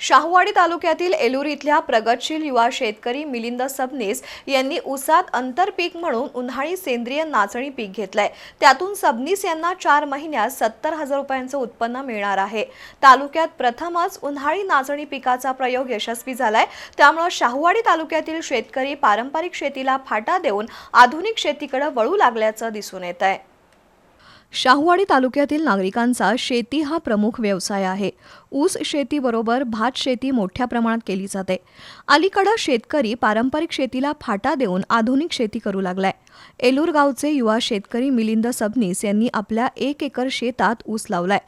शाहूवाडी तालुक्यातील एलूर इथल्या प्रगतशील युवा शेतकरी मिलिंद सबनीस यांनी उसात आंतरपीक म्हणून उन्हाळी सेंद्रिय नाचणी पीक घेतलंय. त्यातून सबनीस यांना चार महिन्यात सत्तर हजार रुपयांचं उत्पन्न मिळणार आहे. तालुक्यात प्रथमच उन्हाळी नाचणी पिकाचा प्रयोग यशस्वी झालाय. त्यामुळे शाहूवाडी तालुक्यातील शेतकरी पारंपरिक शेतीला फाटा देऊन आधुनिक शेतीकडे वळू लागल्याचं दिसून येत आहे शाहूवाडी तालुक्यातील नागरिकांचा शेती हा प्रमुख व्यवसाय आहे. ऊस शेतीबरोबर भात शेती मोठ्या प्रमाणात केली जाते. अलीकडं शेतकरी पारंपरिक शेतीला फाटा देऊन आधुनिक शेती करू लागलाय. एलूर गावचे युवा शेतकरी मिलिंद सबनीस यांनी आपल्या एक एकर शेतात ऊस लावलाय.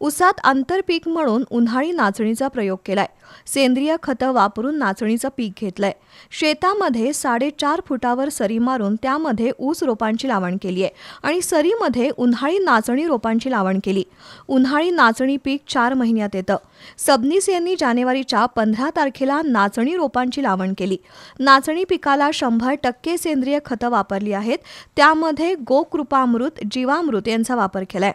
ऊसात आंतरपीक म्हणून उन्हाळी नाचणीचा प्रयोग केलाय. सेंद्रिय खतं वापरून नाचणीचं पीक घेतलंय. शेतामध्ये साडेचार फुटावर सरी मारून त्यामध्ये ऊस रोपांची लावण केली आहे आणि सरीमध्ये उन्हाळी नाचणी रोपांची लावण केली. उन्हाळी नाचणी पीक चार महिन्यात येतं. सबनीस यांनी जानेवारीच्या पंधरा तारखेला नाचणी रोपांची लावण केली. नाचणी पिकाला शंभर टक्के सेंद्रिय खतं वापरली आहेत. त्यामध्ये गोकृपामृत जीवामृत यांचा वापर केलाय.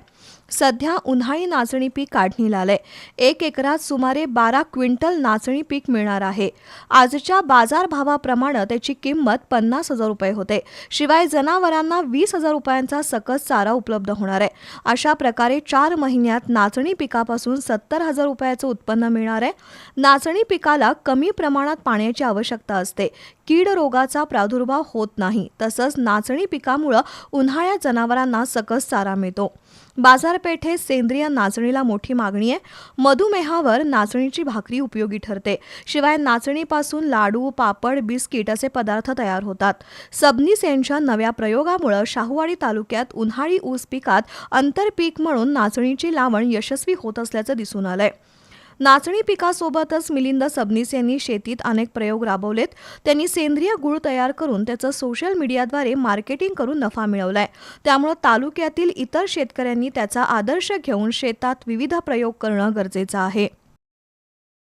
सध्या उन्हाळी नाचणी पीक काढणीला आलंय. एक एकरात सुमारे बारा क्विंटल नाचणी पीक मिळणार आहे. आजच्या बाजारभावाप्रमाणे त्याची किंमत पन्नास हजार रुपये होते. शिवाय जनावरांना वीस हजार रुपयांचा सकस चारा उपलब्ध होणार आहे. अशा प्रकारे चार महिन्यात नाचणी पिकापासून सत्तर हजार रुपयाचं उत्पन्न मिळणार आहे. नाचणी पिकाला कमी प्रमाणात पाण्याची आवश्यकता असते. कीड रोगाचा प्रादुर्भाव होत नाही. तसंच नाचणी पिकामुळं उन्हाळ्यात जनावरांना सकस चारा मिळतो. बाजार बाजारपेठेत सेंद्रिय नाचणीला मोठी मागणी आहे. मधुमेहावर नाचणीची भाकरी उपयोगी ठरते. शिवाय नाचणीपासून लाडू पापड बिस्किट असे पदार्थ तयार होतात. सबनीस यांच्या नव्या प्रयोगामुळे शाहूवाडी तालुक्यात उन्हाळी ऊस पिकात आंतरपीक म्हणून नाचणीची लावण यशस्वी होत असल्याचं दिसून आलंय. नाचणी पिकासोबतच मिलिंद सबनीस यांनी शेतीत अनेक प्रयोग राबवलेत. त्यांनी सेंद्रिय गुळ तयार करून त्याचं सोशल मीडियाद्वारे मार्केटिंग करून नफा मिळवलाय. त्यामुळे तालुक्यातील इतर शेतकऱ्यांनी त्याचा आदर्श घेऊन शेतात विविध प्रयोग करणं गरजेचं आहे.